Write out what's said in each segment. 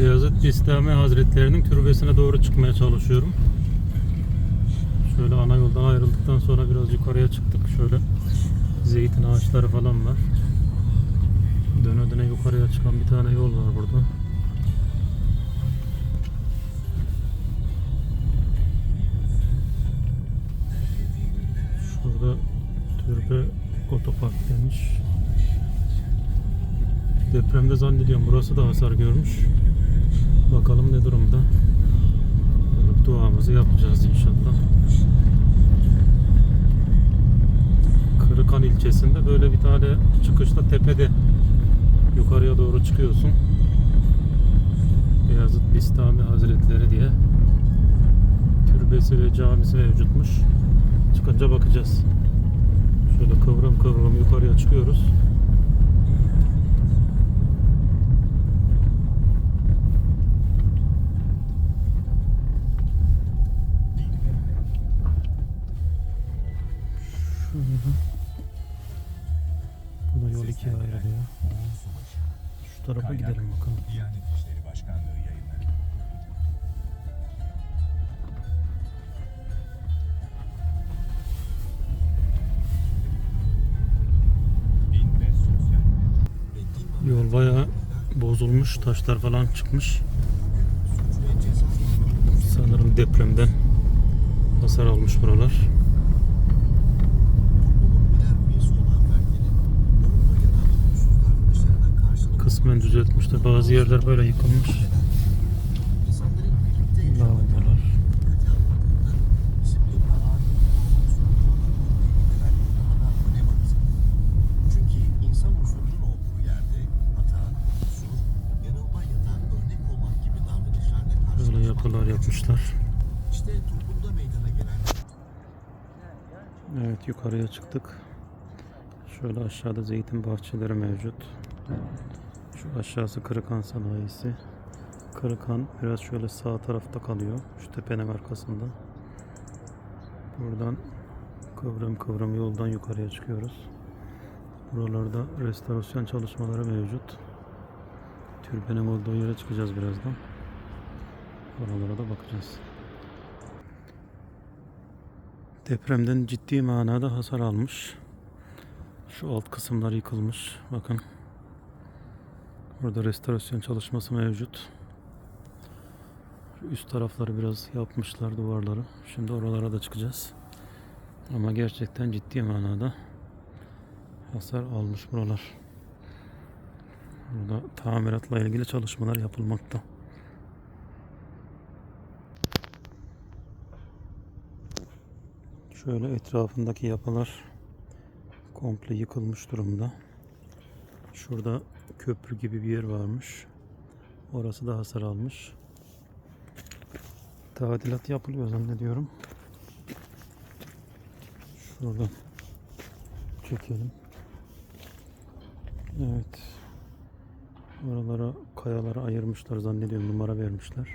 Beyazıt Bistami Hazretlerinin türbesine doğru çıkmaya çalışıyorum. Şöyle ana yoldan ayrıldıktan sonra biraz yukarıya çıktık. Şöyle zeytin ağaçları falan var. Döne döne yukarıya çıkan bir tane yol var burada. Şurada türbe otopark demiş. Depremde zannediyorum burası da hasar görmüş. Bakalım ne durumda. Böyle duamızı yapacağız inşallah. Kırıkan ilçesinde böyle bir tane çıkışta tepede yukarıya doğru çıkıyorsun. Beyazıt Bistami Hazretleri diye türbesi ve camisi mevcutmuş. Çıkınca bakacağız. Şöyle kıvrım kıvrım yukarıya çıkıyoruz. Gidelim bakalım. Diyanet İşleri Başkanlığı sosyal Yol bayağı bozulmuş, taşlar falan çıkmış. Sanırım depremden hasar almış buralar. Kısmen düzeltmişler. Bazı yerler böyle yıkılmış. Lavabolar. Böyle yapılar yapmışlar. İşte toplumda meydana gelen Evet yukarıya çıktık. Şöyle aşağıda zeytin bahçeleri mevcut. Şu aşağısı Kırıkan sanayisi. Kırıkan biraz şöyle sağ tarafta kalıyor. Şu tepenin arkasında. Buradan kıvrım kıvrım yoldan yukarıya çıkıyoruz. Buralarda restorasyon çalışmaları mevcut. Türbenin olduğu yere çıkacağız birazdan. Oralara da bakacağız. Depremden ciddi manada hasar almış. Şu alt kısımlar yıkılmış. Bakın. Burada restorasyon çalışması mevcut. Şu üst tarafları biraz yapmışlar duvarları. Şimdi oralara da çıkacağız. Ama gerçekten ciddi manada hasar almış buralar. Burada tamiratla ilgili çalışmalar yapılmakta. Şöyle etrafındaki yapılar komple yıkılmış durumda. Şurada köprü gibi bir yer varmış. Orası da hasar almış. Tadilat yapılıyor zannediyorum. Şuradan çekelim. Evet. Oralara kayalara ayırmışlar zannediyorum numara vermişler.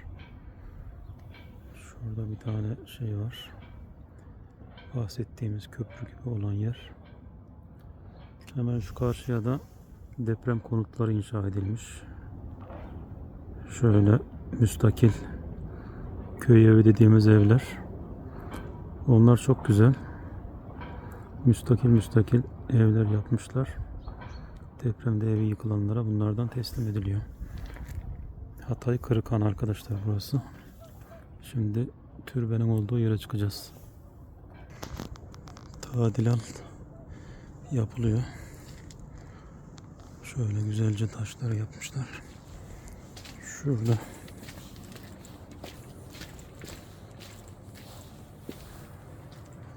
Şurada bir tane şey var bahsettiğimiz köprü gibi olan yer. Hemen şu karşıya da deprem konutları inşa edilmiş. Şöyle müstakil köy evi dediğimiz evler. Onlar çok güzel. Müstakil müstakil evler yapmışlar. Depremde evi yıkılanlara bunlardan teslim ediliyor. Hatay Kırıkhan arkadaşlar burası. Şimdi türbenin olduğu yere çıkacağız tadilat yapılıyor. Şöyle güzelce taşları yapmışlar. Şurada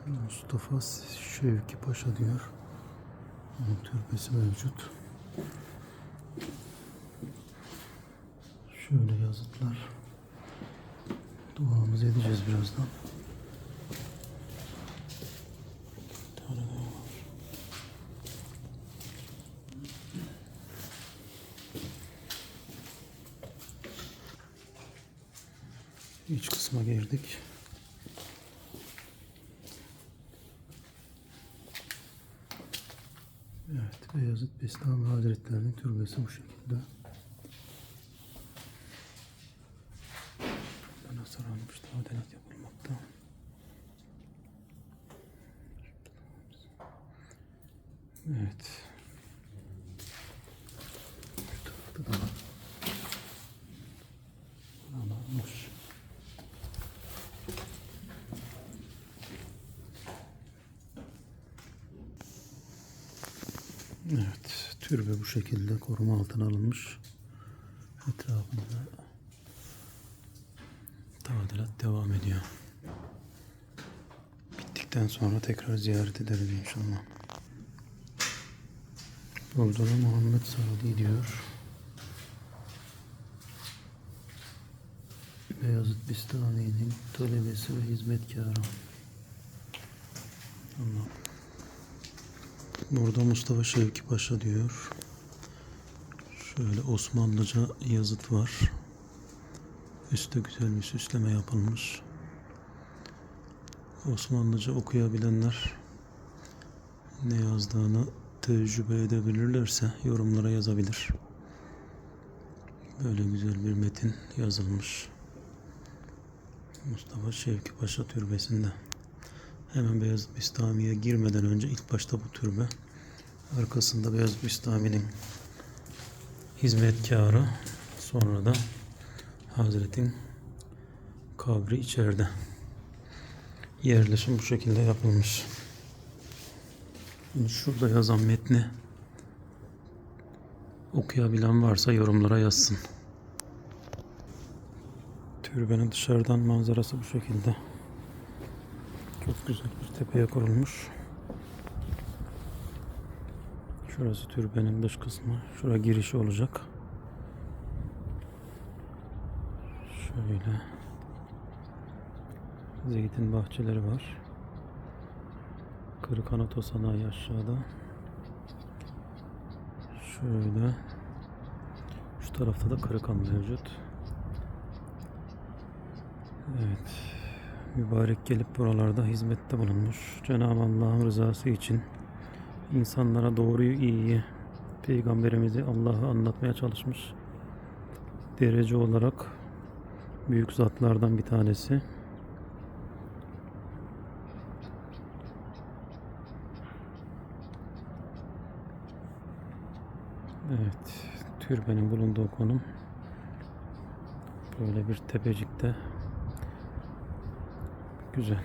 Mustafa Şevki Paşa diyor. Onun türbesi mevcut. Şöyle yazıtlar. Duamızı edeceğiz birazdan. iç kısma girdik. Evet, Beyazıt Bestami Hazretleri'nin türbesi bu şekilde. Bana sarılmış tadilat yapılmakta. Evet. Türbe bu şekilde koruma altına alınmış. Etrafında tadilat devam ediyor. Bittikten sonra tekrar ziyaret ederiz inşallah. Burada da Muhammed Sadi diyor. Beyazıt Bistami'nin talebesi ve hizmetkarı. Allah. Burada Mustafa Şevki Paşa diyor. Şöyle Osmanlıca yazıt var. Üstte güzel bir süsleme yapılmış. Osmanlıca okuyabilenler ne yazdığını tecrübe edebilirlerse yorumlara yazabilir. Böyle güzel bir metin yazılmış. Mustafa Şevki Paşa Türbesi'nde. Hemen Beyazıt Bistami'ye girmeden önce ilk başta bu türbe. Arkasında Beyazıt Bistami'nin hizmetkarı. Sonra da Hazretin kabri içeride. Yerleşim bu şekilde yapılmış. Şimdi şurada yazan metni okuyabilen varsa yorumlara yazsın. Türbenin dışarıdan manzarası bu şekilde. Çok güzel bir tepeye kurulmuş. Şurası türbenin dış kısmı. Şura girişi olacak. Şöyle. Zeytin bahçeleri var. Kırıkanat Sanayi aşağıda. Şöyle. Şu tarafta da Kırıkan mevcut. Evet. Mübarek gelip buralarda hizmette bulunmuş. Cenab-ı Allah'ın rızası için insanlara doğruyu, iyiyi, Peygamberimizi Allah'ı anlatmaya çalışmış. Derece olarak büyük zatlardan bir tanesi. Evet, türbenin bulunduğu konum böyle bir tepecikte. Güzel.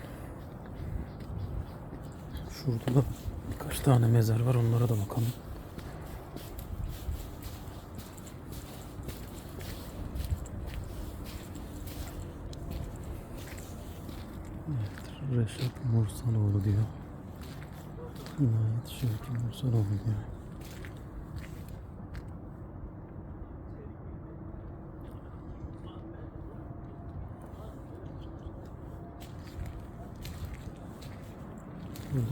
Şurada da birkaç tane mezar var. Onlara da bakalım. Evet, Reşat Mursaloğlu diyor. İnayet Şevki Mursaloğlu diyor.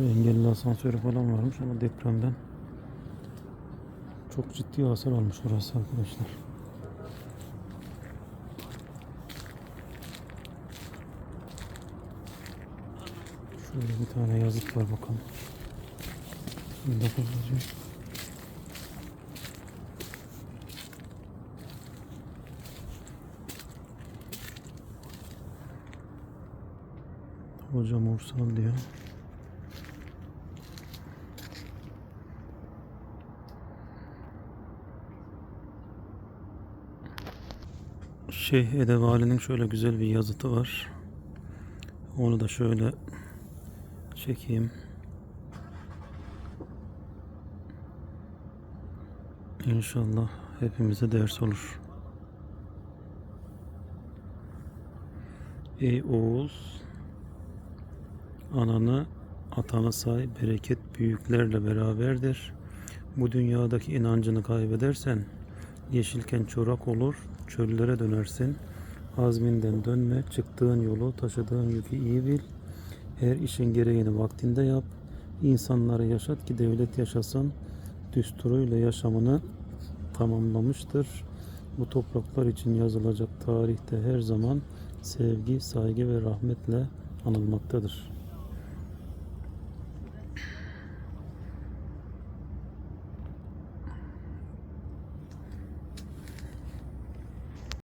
Engelli asansörü falan varmış ama depremden çok ciddi hasar almış orası arkadaşlar. Şöyle bir tane yazık var bakalım. Şimdi. Hocam Ursal diyor. Şeyh Edebali'nin şöyle güzel bir yazıtı var. Onu da şöyle çekeyim. İnşallah hepimize ders olur. Ey Oğuz, ananı atanı say, bereket büyüklerle beraberdir. Bu dünyadaki inancını kaybedersen, yeşilken çorak olur, çöllere dönersin. Azminden dönme, çıktığın yolu, taşıdığın yükü iyi bil. Her işin gereğini vaktinde yap. İnsanları yaşat ki devlet yaşasın. Düsturuyla yaşamını tamamlamıştır. Bu topraklar için yazılacak tarihte her zaman sevgi, saygı ve rahmetle anılmaktadır.